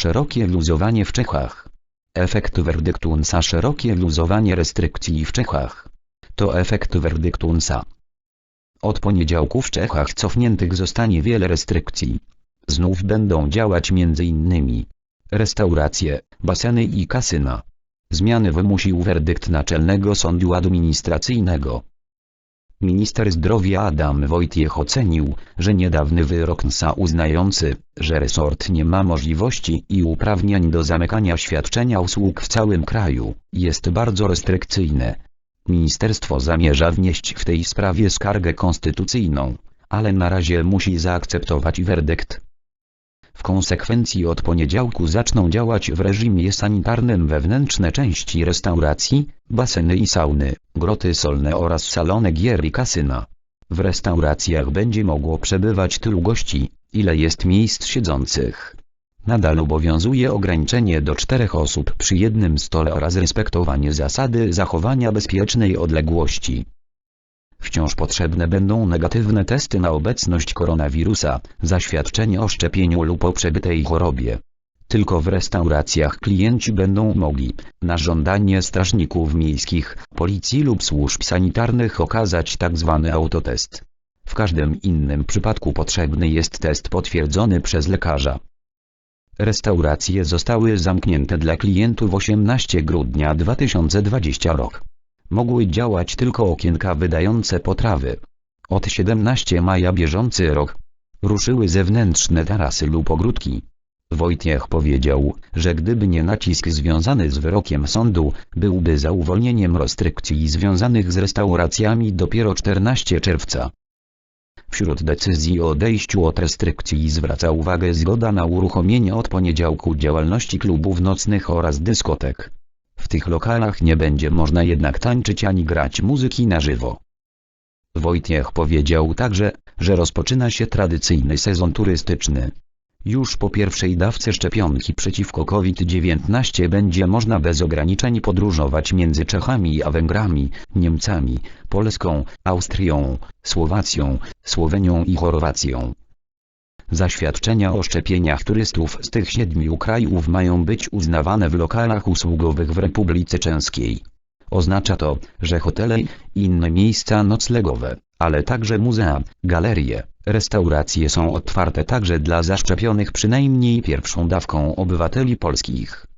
Szerokie luzowanie w Czechach. Efekt werdyktu UNSA Szerokie luzowanie restrykcji w Czechach. To efekt werdyktu UNSA. Od poniedziałku w Czechach cofniętych zostanie wiele restrykcji. Znów będą działać m.in. restauracje, baseny i kasyna. Zmiany wymusił werdykt Naczelnego Sądu Administracyjnego. Minister zdrowia Adam Wojciech ocenił, że niedawny wyrok NSA uznający, że resort nie ma możliwości i uprawnień do zamykania świadczenia usług w całym kraju, jest bardzo restrykcyjny. Ministerstwo zamierza wnieść w tej sprawie skargę konstytucyjną, ale na razie musi zaakceptować werdykt. W konsekwencji od poniedziałku zaczną działać w reżimie sanitarnym wewnętrzne części restauracji, baseny i sauny, groty solne oraz salony gier i kasyna. W restauracjach będzie mogło przebywać tylu gości, ile jest miejsc siedzących. Nadal obowiązuje ograniczenie do czterech osób przy jednym stole oraz respektowanie zasady zachowania bezpiecznej odległości. Wciąż potrzebne będą negatywne testy na obecność koronawirusa, zaświadczenie o szczepieniu lub o przebytej chorobie. Tylko w restauracjach klienci będą mogli, na żądanie strażników miejskich, policji lub służb sanitarnych okazać tzw. autotest. W każdym innym przypadku potrzebny jest test potwierdzony przez lekarza. Restauracje zostały zamknięte dla klientów 18 grudnia 2020 rok mogły działać tylko okienka wydające potrawy. Od 17 maja bieżący rok ruszyły zewnętrzne tarasy lub ogródki. Wojciech powiedział, że gdyby nie nacisk związany z wyrokiem sądu, byłby za uwolnieniem restrykcji związanych z restauracjami dopiero 14 czerwca. Wśród decyzji o odejściu od restrykcji zwraca uwagę zgoda na uruchomienie od poniedziałku działalności klubów nocnych oraz dyskotek. Tych lokalach nie będzie można jednak tańczyć ani grać muzyki na żywo. Wojciech powiedział także, że rozpoczyna się tradycyjny sezon turystyczny. Już po pierwszej dawce szczepionki przeciwko COVID-19 będzie można bez ograniczeń podróżować między Czechami a Węgrami, Niemcami, Polską, Austrią, Słowacją, Słowenią i Chorwacją. Zaświadczenia o szczepieniach turystów z tych siedmiu krajów mają być uznawane w lokalach usługowych w Republice Czeskiej. Oznacza to, że hotele i inne miejsca noclegowe, ale także muzea, galerie, restauracje są otwarte także dla zaszczepionych przynajmniej pierwszą dawką obywateli polskich.